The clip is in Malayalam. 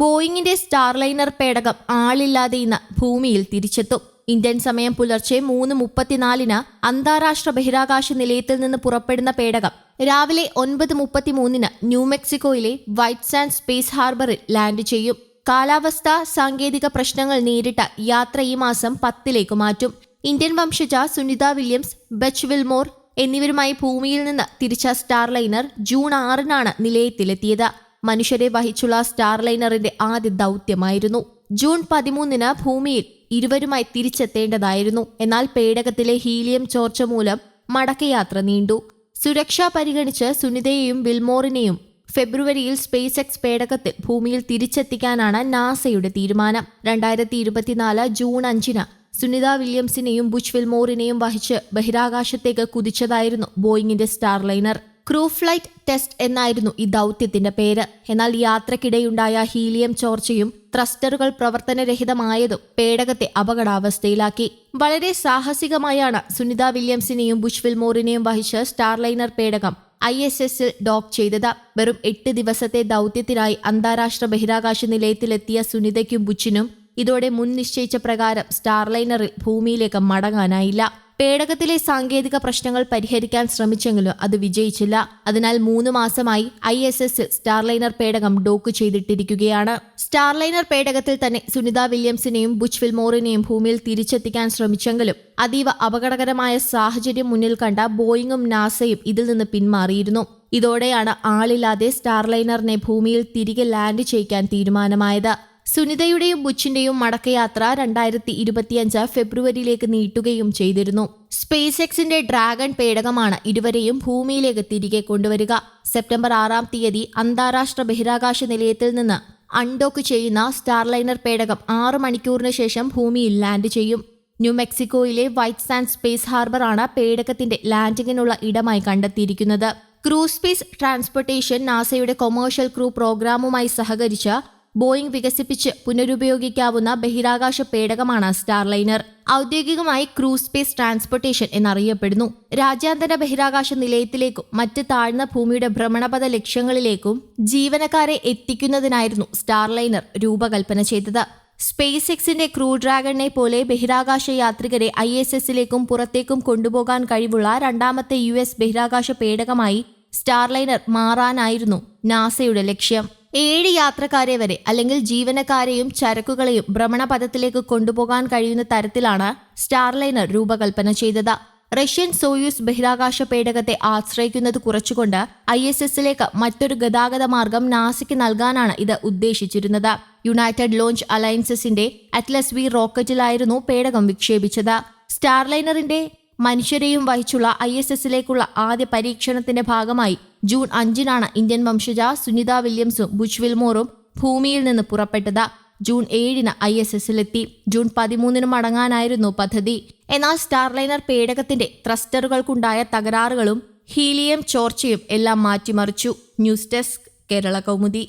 ബോയിങ്ങിന്റെ സ്റ്റാർലൈനർ പേടകം ആളില്ലാതെ ഇന്ന് ഭൂമിയിൽ തിരിച്ചെത്തും. ഇന്ത്യൻ സമയം പുലർച്ചെ മൂന്ന് മുപ്പത്തിനാലിന് അന്താരാഷ്ട്ര ബഹിരാകാശ നിലയത്തിൽ നിന്ന് പുറപ്പെടുന്ന പേടകം. രാവിലെ ഒൻപത് മുപ്പത്തിമൂന്നിന് ന്യൂമെക്സിക്കോയിലെ വൈറ്റ് സാൻഡ് സ്പേസ് ഹാർബറിൽ ലാൻഡ് ചെയ്യും. കാലാവസ്ഥ സാങ്കേതിക പ്രശ്നങ്ങൾ നേരിട്ട യാത്ര ഈ മാസം പത്തിലേക്ക് മാറ്റും. ഇന്ത്യൻ വംശജ സുനിത വില്യംസ് ബച്ച് വിൽമോർ എന്നിവരുമായി ഭൂമിയിൽ നിന്ന് തിരിച്ച സ്റ്റാർലൈനർ ജൂൺ ആറിനാണ് നിലയത്തിലെത്തിയത്. മനുഷ്യരെ വഹിച്ചുള്ള സ്റ്റാർലൈനറിന്റെ ആദ്യ ദൗത്യമായിരുന്നു. ജൂൺ പതിമൂന്നിന് ഭൂമിയിൽ ഇരുവരുമായി തിരിച്ചെത്തേണ്ടതായിരുന്നു. എന്നാൽ പേടകത്തിലെ ഹീലിയം ചോർച്ച മൂലം മടക്കയാത്ര നീണ്ടു. സുരക്ഷ പരിഗണിച്ച് സുനിതയെയും വിൽമോറിനെയും ഫെബ്രുവരിയിൽ സ്പേസ് എക്സ് പേടകത്തിൽ ഭൂമിയിൽ തിരിച്ചെത്തിക്കാനാണ് നാസയുടെ തീരുമാനം. രണ്ടായിരത്തി ഇരുപത്തിനാല് ജൂൺ അഞ്ചിന് സുനിത വില്യംസിനെയും ബുച്ച് വിൽമോറിനെയും വഹിച്ച് ബഹിരാകാശത്തേക്ക് കുതിച്ചതായിരുന്നു ബോയിങ്ങിന്റെ സ്റ്റാർലൈനർ. ക്രൂ ഫ്ലൈറ്റ് ടെസ്റ്റ് എന്നായിരുന്നു ഈ ദൗത്യത്തിന്റെ പേര്. എന്നാൽ യാത്രക്കിടെയുണ്ടായ ഹീലിയം ചോർച്ചയും ത്രസ്റ്ററുകൾ പ്രവർത്തനരഹിതമായതും പേടകത്തെ അപകടാവസ്ഥയിലാക്കി. വളരെ സാഹസികമായാണ് സുനിത വില്യംസിനെയും ബുഷ് വിൽമോറിനെയും വഹിച്ച് സ്റ്റാർലൈനർ പേടകം ഐ എസ് എസിൽ ഡോക്ക് ചെയ്തത്. വെറും എട്ട് ദിവസത്തെ ദൗത്യത്തിനായി അന്താരാഷ്ട്ര ബഹിരാകാശ നിലയത്തിലെത്തിയ സുനിതയ്ക്കും ബുച്ചിനും ഇതോടെ മുൻ നിശ്ചയിച്ച പ്രകാരം സ്റ്റാർലൈനറിൽ ഭൂമിയിലേക്ക് മടങ്ങാനായില്ല. പേടകത്തിലെ സാങ്കേതിക പ്രശ്നങ്ങൾ പരിഹരിക്കാൻ ശ്രമിച്ചെങ്കിലും അത് വിജയിച്ചില്ല. അതിനാൽ മൂന്ന് മാസമായി ഐ എസ് എസിൽ സ്റ്റാർലൈനർ പേടകം ഡോക്ക് ചെയ്തിട്ടിരിക്കുകയാണ്. സ്റ്റാർലൈനർ പേടകത്തിൽ തന്നെ സുനിത വില്യംസിനെയും ബുച്ച് ഫിൽമോറിനെയും ഭൂമിയിൽ തിരിച്ചെത്തിക്കാൻ ശ്രമിച്ചെങ്കിലും അതീവ അപകടകരമായ സാഹചര്യം മുന്നിൽ കണ്ട ബോയിങ്ങും നാസയും ഇതിൽ നിന്ന് പിന്മാറിയിരുന്നു. ഇതോടെയാണ് ആളില്ലാതെ സ്റ്റാർലൈനറിനെ ഭൂമിയിൽ തിരികെ ലാൻഡ് ചെയ്യിക്കാൻ തീരുമാനമായത്. സുനിതയുടെയും ബുച്ചിന്റെയും മടക്കയാത്ര രണ്ടായിരത്തി ഇരുപത്തിയഞ്ച് ഫെബ്രുവരിയിലേക്ക് നീട്ടുകയും ചെയ്തിരുന്നു. സ്പേസ് എക്സിന്റെ ഡ്രാഗൺ പേടകമാണ് ഇരുവരെയും ഭൂമിയിലേക്ക് തിരികെ കൊണ്ടുവരിക. സെപ്റ്റംബർ ആറാം തീയതി അന്താരാഷ്ട്ര ബഹിരാകാശ നിലയത്തിൽ നിന്ന് അൺഡോക്ക് ചെയ്യുന്ന സ്റ്റാർലൈനർ പേടകം ആറ് മണിക്കൂറിന് ശേഷം ഭൂമിയിൽ ലാൻഡ് ചെയ്യും. ന്യൂ മെക്സിക്കോയിലെ വൈറ്റ് സാൻഡ് സ്പേസ് ഹാർബറാണ് പേടകത്തിന്റെ ലാൻഡിങ്ങിനുള്ള ഇടമായി കണ്ടെത്തിയിരിക്കുന്നത്. ക്രൂസ്പേസ് ട്രാൻസ്പോർട്ടേഷൻ നാസയുടെ കൊമേഴ്ഷ്യൽ ക്രൂ പ്രോഗ്രാമുമായി സഹകരിച്ച് ബോയിങ് വികസിപ്പിച്ച് പുനരുപയോഗിക്കാവുന്ന ബഹിരാകാശ പേടകമാണ് സ്റ്റാർലൈനർ. ഔദ്യോഗികമായി ക്രൂസ് സ്പേസ് ട്രാൻസ്പോർട്ടേഷൻ എന്നറിയപ്പെടുന്നു. രാജ്യാന്തര ബഹിരാകാശ നിലയത്തിലേക്കും മറ്റ് താഴ്ന്ന ഭൂമിയുടെ ഭ്രമണപഥ ലക്ഷ്യങ്ങളിലേക്കും ജീവനക്കാരെ എത്തിക്കുന്നതിനായിരുന്നു സ്റ്റാർലൈനർ രൂപകൽപ്പന ചെയ്തത്. സ്പേസ് എക്സിന്റെ ക്രൂ ഡ്രാഗണിനെ പോലെ ബഹിരാകാശ യാത്രികരെ ഐ എസ് എസിലേക്കും പുറത്തേക്കും കൊണ്ടുപോകാൻ കഴിവുള്ള രണ്ടാമത്തെ യു എസ് ബഹിരാകാശ പേടകമായി സ്റ്റാർലൈനർ മാറാനായിരുന്നു നാസയുടെ ലക്ഷ്യം. ഏഴ് യാത്രക്കാരെ വരെ അല്ലെങ്കിൽ ജീവനക്കാരെയും ചരക്കുകളെയും ഭ്രമണപഥത്തിലേക്ക് കൊണ്ടുപോകാൻ കഴിയുന്ന തരത്തിലാണ് സ്റ്റാർലൈനർ രൂപകൽപ്പന ചെയ്തത്. റഷ്യൻ സോയൂസ് ബഹിരാകാശ പേടകത്തെ ആശ്രയിക്കുന്നത് കുറച്ചുകൊണ്ട് ഐ എസ് എസിലേക്ക് മറ്റൊരു ഗതാഗത മാർഗം നാസയ്ക്ക് നൽകാനാണ് ഇത് ഉദ്ദേശിച്ചിരുന്നത്. യുണൈറ്റഡ് ലോഞ്ച് അലയൻസസിന്റെ അറ്റ്ലസ് വി റോക്കറ്റിലായിരുന്നു പേടകം വിക്ഷേപിച്ചത്. സ്റ്റാർലൈനറിന്റെ മനുഷ്യരെയും വഹിച്ചുള്ള ഐ എസ് എസിലേക്കുള്ള ആദ്യ പരീക്ഷണത്തിന്റെ ഭാഗമായി ജൂൺ അഞ്ചിനാണ് ഇന്ത്യൻ വംശജ സുനിത വില്യംസും ബുച്ച് വിൽമോറും ഭൂമിയിൽ നിന്ന് പുറപ്പെട്ടത്. ജൂൺ ഏഴിന് ഐ എസ് എസിലെത്തി ജൂൺ പതിമൂന്നിന് മടങ്ങാനായിരുന്നു പദ്ധതി. എന്നാൽ സ്റ്റാർലൈനർ പേടകത്തിന്റെ ത്രസ്റ്ററുകൾക്കുണ്ടായ തകരാറുകളും ഹീലിയം ചോർച്ചയും എല്ലാം മാറ്റിമറിച്ചു. News desk Kerala Kaumudi.